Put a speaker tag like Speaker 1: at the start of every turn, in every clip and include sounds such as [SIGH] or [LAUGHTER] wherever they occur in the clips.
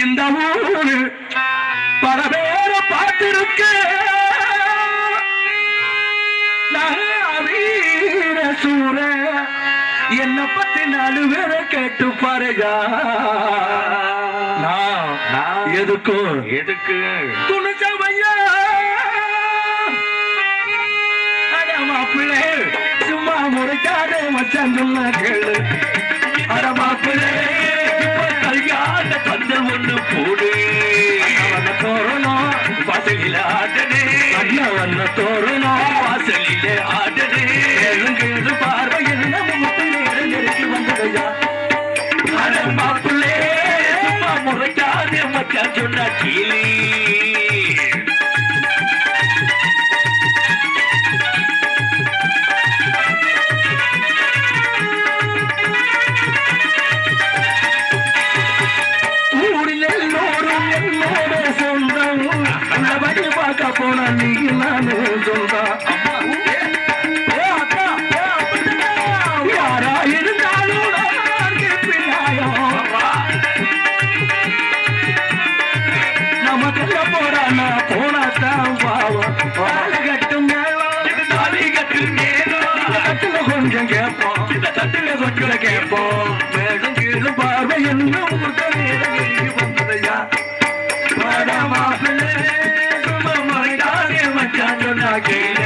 Speaker 1: இந்த ஊரு பல பேரை வீர சூர என்ன பத்தி நாலு பேரை கேட்டு பாருங்க. எதுக்கும்
Speaker 2: எதுக்கு?
Speaker 1: துணிச்சவையா மாப்பிள்ளை சும்மா முறைக்காத மச்சான் சொன்ன கேளு. அட மாப்பிள்ளை.
Speaker 2: பந்தல் ஒண்ணு போடு
Speaker 1: அவன தோறணும்
Speaker 2: வாசலில ஆடனே
Speaker 1: அண்ணவன தோறணும்
Speaker 2: வாசலில ஆடனே
Speaker 1: எழுங்கேது பார்வையில் நம்ம முத்து நேரம் நெருங்கி வந்ததையா
Speaker 2: அட மாப்பிள்ளை சும்மா முறைக்காத மச்சான் சொன்னா கீழே.
Speaker 1: கொஞ்சம் கேட்போம் மேலும் கீழும் பார்வை என்னும் முதல் நேரம் நெருங்கி வந்ததையா வாடா மாப்பிள்ளை, சும்மா மறைக்காதே மச்சான் சொன்னா கேளு.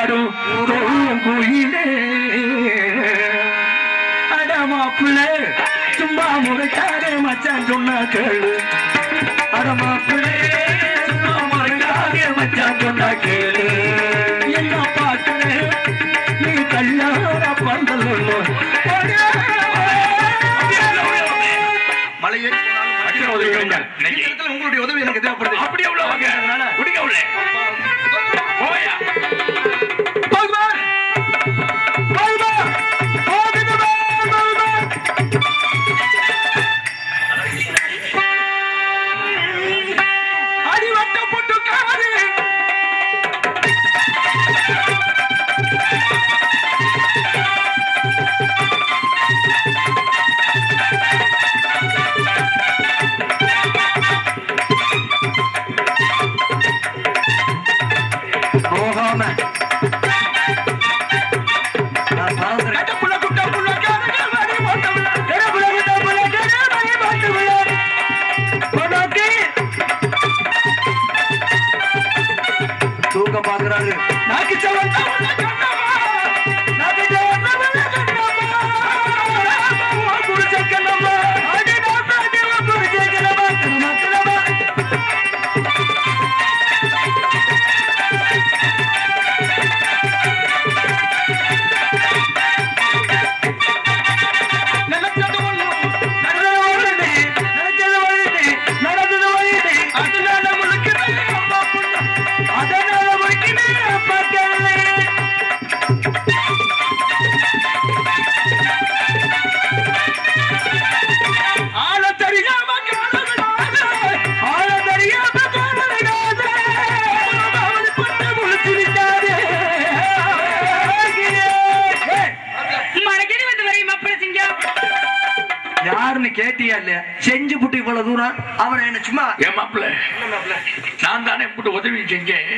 Speaker 1: உறவாடும் பூங்குயிலே அடமாப்பிள்ளை சும்மா முறைக்காரே மச்சான் சொன்ன கேளு. அடமாப்பிள்ளை சும்மா முறைக்காரே மச்சான் சொன்ன கேளு. என்ன பார்க்கிறேன் நீ கல்யாண பந்தல்
Speaker 2: உதவி
Speaker 3: உங்களுடைய உதவி எனக்கு தேவைப்படுது.
Speaker 2: அப்படியே உள்ள
Speaker 1: இல்லையா? செஞ்சு புட்டு இவ்வளவு தூரம்? அவனை என்ன சும்மா?
Speaker 2: என் மாப்பிள்ள? நான் தானே இப்படி உதவி செஞ்சேன்.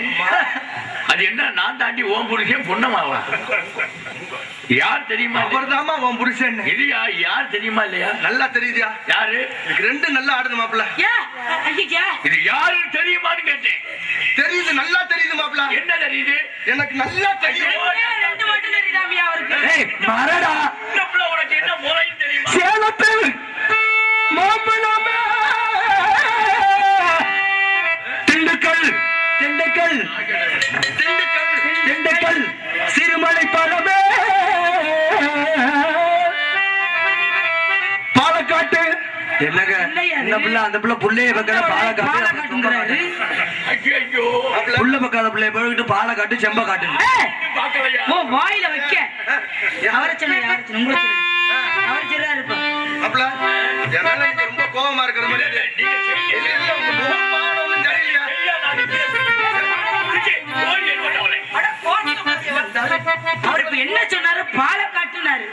Speaker 2: அது என்ன நான் தாண்டி ஓம் புருஷன் பொண்ணமாவா யார் தெரியுமா
Speaker 3: அவர்தாம்மா உன் புருஷன்
Speaker 2: இல்லையா யார் தெரியுமா இல்லையா?
Speaker 3: நல்லா தெரியுதியா?
Speaker 2: யாரு?
Speaker 3: ரெண்டு நல்லா ஆடுது மாப்பிள்ள.
Speaker 2: இது யாரு தெரியுமான்னு கேட்டேன்.
Speaker 3: தெரியுது நல்லா தெரியுது மாப்பிள்ள.
Speaker 2: என்ன தெரியுது?
Speaker 3: எனக்கு நல்லா தெரியும்.
Speaker 4: ரெண்டு மட்டும் தெரியுதாமியா அவருக்கு?
Speaker 1: ஏய் மரடா
Speaker 5: என்னங்க? இந்த பிள்ளை அந்த பிள்ளை புள்ளைய பக்கம் பாலை
Speaker 4: பாலை
Speaker 5: காட்டு
Speaker 4: காட்டுங்கிறாரு.
Speaker 2: ஐயோ
Speaker 3: மாப்பிள்ள
Speaker 5: புள்ள பக்காத பிள்ளைய போய்கிட்டு பாலை காட்டு செம்ப காட்டு
Speaker 4: ஏய்,
Speaker 2: பாக்கலையா
Speaker 4: ஓ வாயில வைக்க. அவரை சொன்ன யாரை சொன்ன சரியா இருப்பான்
Speaker 3: ரொம்ப இருக்கிற மாதிரி?
Speaker 4: அவர் இப்ப என்ன சொன்னாரு? பாலை காட்டுனாரு.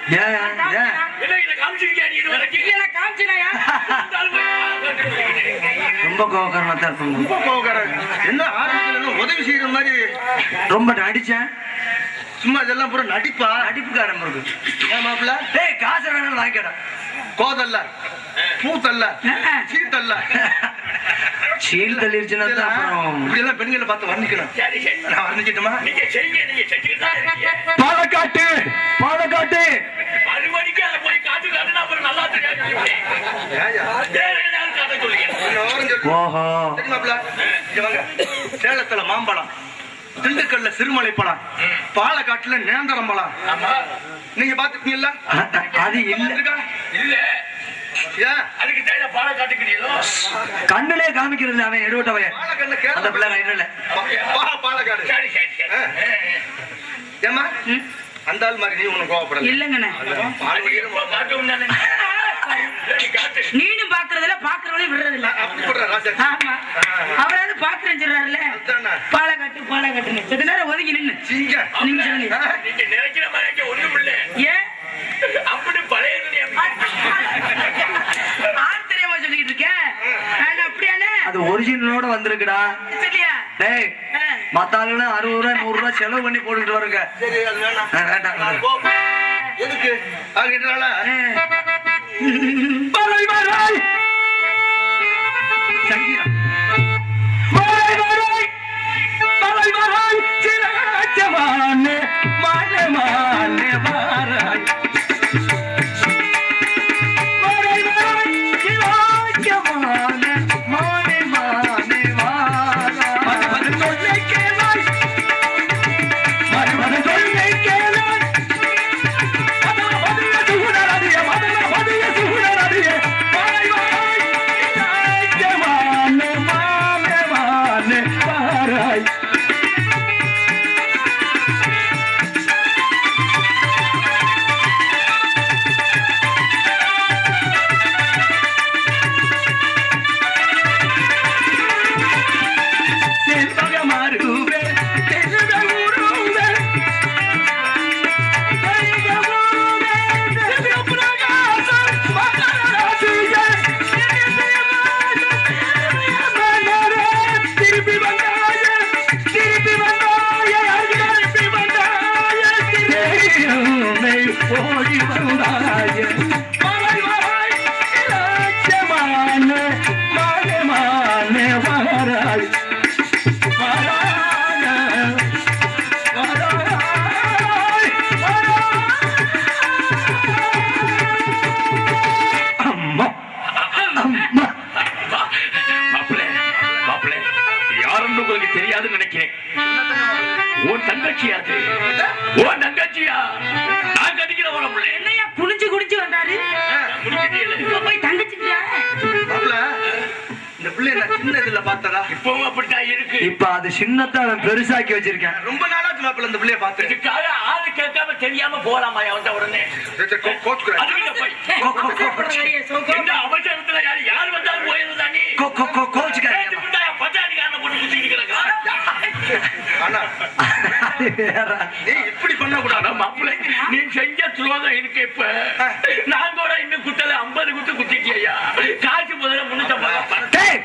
Speaker 2: காமிச்சிருக்கியா நீ இது வரைக்கும்?
Speaker 4: இல்ல காமிச்சினாயா
Speaker 5: ரொம்ப
Speaker 3: கோவக்காரன். என்ன ஆரம்பத்துல உதவி செய்யற மாதிரி?
Speaker 5: ரொம்ப நடிச்சேன்.
Speaker 3: சும்மா இதெல்லாம் பூரா நடிப்பா?
Speaker 5: நடிப்புக்காரன் இருக்கு
Speaker 3: ஏன் மாப்பிள்ள?
Speaker 5: டேய் காசு வேணாலும் வாங்கிக்கடா
Speaker 3: கோதல்ல. பூத்தல்ல. சீத்தல்ல.
Speaker 5: சீல் தள்ளிருச்சுன்னா தான் அப்புறம்
Speaker 3: இப்படி எல்லாம் பெண்களை பார்த்து வர்ணிக்கணும்.
Speaker 2: சரி, சரி.
Speaker 3: நான் வர்ணிக்கட்டுமா.
Speaker 5: பாலக்காட்டு பாலக்காட்டு
Speaker 2: மறுபடிக்கு அதை போய் காட்டு காட்டுனா அப்புறம் நல்லா தெரியாது சொல்லிவிட்டேன்.
Speaker 3: ஏயா?
Speaker 2: வேற ஏதாவது காட்ட சொல்லுங்க.
Speaker 3: கொஞ்சம் விவரம் சொல்லு.
Speaker 5: ஓஹோ
Speaker 3: சரி மாப்பிள்ள இங்க வாங்க சேலத்துல மாம்பழம் திண்டுக்கல்ல சிறுமலை பழம் பாலக்காட்டுல நேந்திரம் பழம்.
Speaker 2: ஆமா.
Speaker 3: நீங்க பாத்துக்கீங்களா
Speaker 5: அது இல்ல.
Speaker 2: இல்ல?
Speaker 5: கண்ணுலே காமிக்கிறது அவன்
Speaker 3: பாலக்காட்டுல
Speaker 5: அந்த பிள்ளை
Speaker 3: பாலக்காடு.
Speaker 2: சரி.
Speaker 3: ஏமா அந்த ஆள் மாதிரி நீ ஒண்ணு கோவப்படல.
Speaker 4: இல்லங்கண்ணே.
Speaker 2: அது [LAUGHS] எப்போ காட்டும் தானே? சரி, காட்டு.
Speaker 4: நீனும் பாக்குறதுல பாக்குறவளையும் விடுறது இல்ல
Speaker 3: அப்படி சொல்ற ராஜா.
Speaker 4: ஆமா. அவராவது பாக்குறேன்னு சொல்றாருல்ல.
Speaker 3: அதானே.
Speaker 4: பாலை காட்டு பாலை காட்டுன்னு செத்த நேரம் ஒதுங்கி நின்னு.
Speaker 3: சிங்க.
Speaker 4: நீங்க சொல்லுங்க
Speaker 2: நீங்க நினைக்கிற மாதிரி இங்க ஒண்ணும் இல்ல.
Speaker 4: ஏன்
Speaker 2: அப்படி பழைய
Speaker 4: தெரியாம சொல்லிட்டு இருக்க? நான் அப்படியானே
Speaker 5: அது ஒரிஜினலோட வந்திருக்குடா.
Speaker 4: சரியா?
Speaker 5: டேய். மத்த ஆளுங்களும் அறுபது ரூபாய் நூறு ரூபாய் செலவு பண்ணி போட்டுக்கிட்டு வருங்க
Speaker 2: Ba ơi ba ơi Tránh đi Ba Bạn ba bạn ba
Speaker 4: Bạn ba bạn ơi
Speaker 2: Chỉ
Speaker 4: là các anh
Speaker 3: chị mà nè Mà nè mà nè
Speaker 2: mà அப்படித்தான் இருக்கு.
Speaker 5: இப்ப அது சின்னத்தை அவன் பெருசாக்கி வச்சிருக்கேன்.
Speaker 3: ரொம்ப நாளாச்சு மாப்பிள்ள இந்த பிள்ளைய பார்த்து.
Speaker 2: இதுக்காக ஆளு கேட்காம தெரியாம போலாமா வந்த உடனே? அவசரத்துல யாரு யார் வந்தாலும் போயிருந்தா நீ?
Speaker 5: கோ- கோ- கோ- கோச்சுக்காதீங்க.
Speaker 2: கேட்டு விட்டா என் பஞ்சாயத்துக்காரனை போட்டு குத்திட்டு கிடக்கா
Speaker 3: ஆனா
Speaker 5: அது வேற.
Speaker 3: நீ இப்படி பண்ண கூடாது
Speaker 2: அட மாப்பிள்ளை, நீ செஞ்ச துரோகம் இருக்கு இப்ப. நான் கூட இன்னும் குத்தல ஐம்பது குத்து குத்திட்டியா காசு முதல்ல முன்னூத்தி
Speaker 5: டேய்,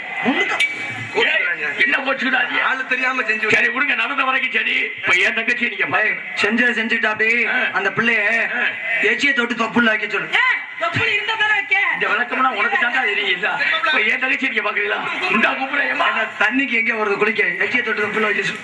Speaker 3: தெரியாம செஞ்சு.
Speaker 2: சரி விடுங்க நடந்த வரைக்கும் சரி. இப்ப என் தங்கச்சி நீங்க
Speaker 5: டேய்,
Speaker 2: பாருங்க.
Speaker 5: செஞ்சதை செஞ்சுட்டா அப்படி அந்த பிள்ளைய எச்சிய தொட்டு தொப்புள்ள சொல்லு.
Speaker 4: வைக்க
Speaker 2: இந்த விளக்கம்னா உனக்கு தாண்டா தெரியுதா இப்ப என் தங்கச்சி நீங்க பாக்குறீங்களா? இந்த
Speaker 5: தண்ணிக்கு எங்க வருது? குளிக்க. எச்சிய தொட்டு தொப்புள்ள ஆக்கி சொல்லு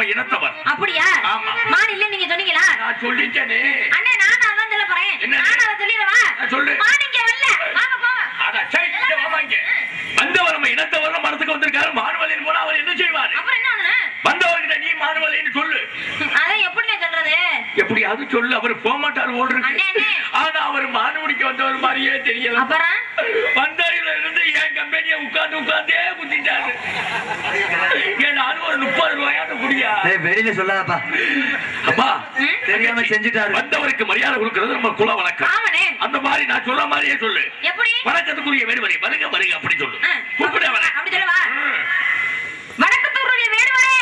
Speaker 2: எம்ம இனத்தவர்.
Speaker 6: அப்படியா?
Speaker 2: ஆமா.
Speaker 6: மான் இல்ல நீங்க சொன்னீங்களா?
Speaker 2: நான் சொல்லிட்டேனே.
Speaker 6: அண்ணே நான் அதான் சொல்ல போறேன்? நான் அதை சொல்லிடவா?
Speaker 2: ஆ, சொல்லு.
Speaker 6: மான் இங்க வரல. வாங்க போங்க.
Speaker 2: அட, சை, இங்க வாமா இங்க. வந்தவர் நம்ம இனத்தவர் மரத்துக்கு வந்திருக்காரு. மானுவலின் போல அவர் என்ன செய்வாரு?
Speaker 6: அப்புறம் என்ன ஒண்ணு
Speaker 2: வந்தவர்கிட்ட நீ மானுவலின்னு சொல்லு.
Speaker 6: அதான் எப்படிண்ணே சொல்றது?
Speaker 2: எப்படியாவது சொல்லு அவர் போக மாட்டார் ஓடுறது. ஆனா அவர் மானுவடிக்கு வந்தவர் மாதிரியே தெரியல.
Speaker 6: அப்புறம்?
Speaker 2: வந்தவரில இருந்து என் கம்பெனியை உட்கார்ந்து உட்கார்ந்தே குத்திட்டாரு ஏன் நானும் ஒரு முப்பது ரூபாயாவது குடியா
Speaker 1: டேய் வெளியில சொல்லாதப்பா.
Speaker 2: அப்பா
Speaker 1: தெரியாம செஞ்சுட்டாரு.
Speaker 2: வந்தவருக்கு மரியாதை கொடுக்கிறது நம்ம குல வணக்கம்
Speaker 6: ஆமாண்ணே.
Speaker 2: அந்த மாதிரி நான் சொல்ற மாதிரியே சொல்லு.
Speaker 6: எப்படி?
Speaker 2: வணக்கத்துக்குரிய வேறுவரை வருக வருக அப்படி சொல்லு. கூப்பிட வர
Speaker 6: அப்படி சொல்லவா? வணக்கத்தூருடைய வேடுவரே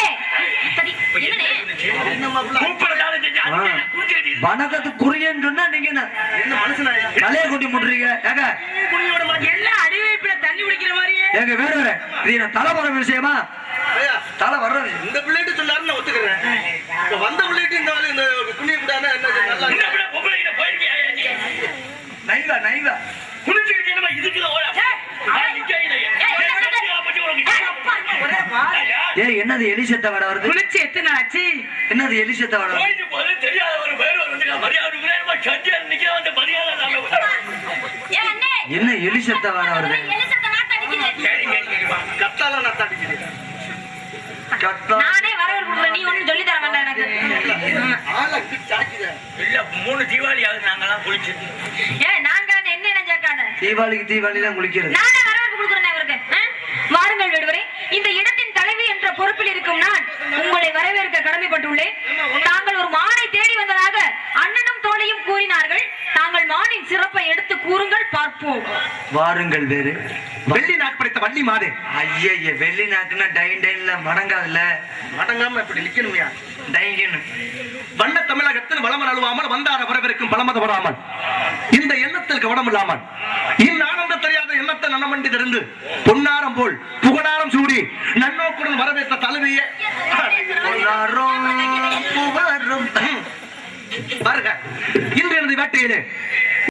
Speaker 6: சரி என்னண்ணே?
Speaker 3: என்ன மாப்பிள்ள
Speaker 2: கூப்பிடறாலும் செஞ்சு
Speaker 1: ஆ.
Speaker 2: அதுக்கு நான் குறுக்க அடி.
Speaker 1: வணக்கத்துக்கு குறியன்னு சொன்னா நீங்க என்ன? தலைய குட்டி முட்டுறீங்க. ஏங்க?
Speaker 4: எல்லாம் அடிவைப்புல தண்ணி குடிக்கிற மாதிரியே.
Speaker 1: எங்க வேறு வேற. இது என்ன தலை போற விஷயமா? தலை வர்றது
Speaker 3: இந்த பிள்ளைகிட்ட சொல்லாரு நான் ஒத்துக்கிறேன். இப்ப வந்த பிள்ளைகிட்ட இந்த ஆளு இந்த புண்ணிய கூடாதுன்னா என்ன
Speaker 2: விட போயிருக்கியா நீ?
Speaker 1: நைவா நைவா.
Speaker 2: குளிச்சுக்கிட்டு என்னமோ இதுக்குள்ள ஓட. நான் நிக்கையிலையே.
Speaker 6: ஏய், என்ன
Speaker 2: என் கட்சியை பத்தி உனக்கு?
Speaker 6: ஏய், அப்பா, ஒரே வாய்.
Speaker 2: ஐயா,
Speaker 1: ஏய் என்னது எலிசத்த வட வருது?
Speaker 4: குளிச்சு எத்தனை ஆச்சு?
Speaker 1: என்னது வட வருது?
Speaker 2: தெரியாத ஒரு பேர் வந்து மரியாதை மரியாதை நாங்க
Speaker 6: ஏய், அண்ணே.
Speaker 1: என்ன எலிசத்த வட வருது?
Speaker 3: கத்தால நான் தாட்டிக்கிறேன்
Speaker 1: கட்டா
Speaker 6: நானே வரவேற்பு கொடுக்குறேன் நீ ஒண்ணும் சொல்லி தர வேண்டாம் எனக்கு.
Speaker 2: இல்ல மூணு தீபாவளி ஆகுது நாங்கெல்லாம் குளிச்சு
Speaker 6: ஏய் நாங்க என்ன நினைச்சாக்காத
Speaker 1: தீபாவளிக்கு தீபாவளி தான் குளிக்கிறது.
Speaker 6: நானே வரவேற்பு கொடுக்குறேன் அவருக்கு ஆ? வாருங்கள் வேடுவரே இந்த இடத்தின் தலைவி என்ற பொறுப்பில் இருக்கும் நான் உங்களை வரவேற்க கடமைப்பட்டுள்ளேன் தாங்கள் ஒரு மானை தேடி வந்ததாக அண்ணனும் தோழியும் கூறினார்கள். தாங்கள் மானின் சிறப்பை எடுத்து கூறுங்கள் பார்ப்போம்.
Speaker 1: வாருங்கள் வேறு.
Speaker 3: வெள்ளி நாக்கு படைத்த வள்ளி மாதே.
Speaker 1: ஐய வெள்ளி நாக்குன்னா டைன் டைன்ல மடங்காதுல்ல.
Speaker 3: மடங்காம இப்படி நிக்கணுமையா.
Speaker 1: டைன்னு
Speaker 3: வண்ண தமிழகத்தில் வளம அழுவாமல் வந்தார வரவிருக்கும் பலமத வராமல். இந்த எண்ணத்தில் கவனம் இல்லாமல் இந்நானந்த தெரியாத எண்ணத்தை நன்னமண்டி தெரிந்து பொன்னாரம் போல் புகழாரம் சூடி நன்னோக்குடன் வரவேற்ற தலைவியே பாருங்க இன்று எனது வேட்டையிலே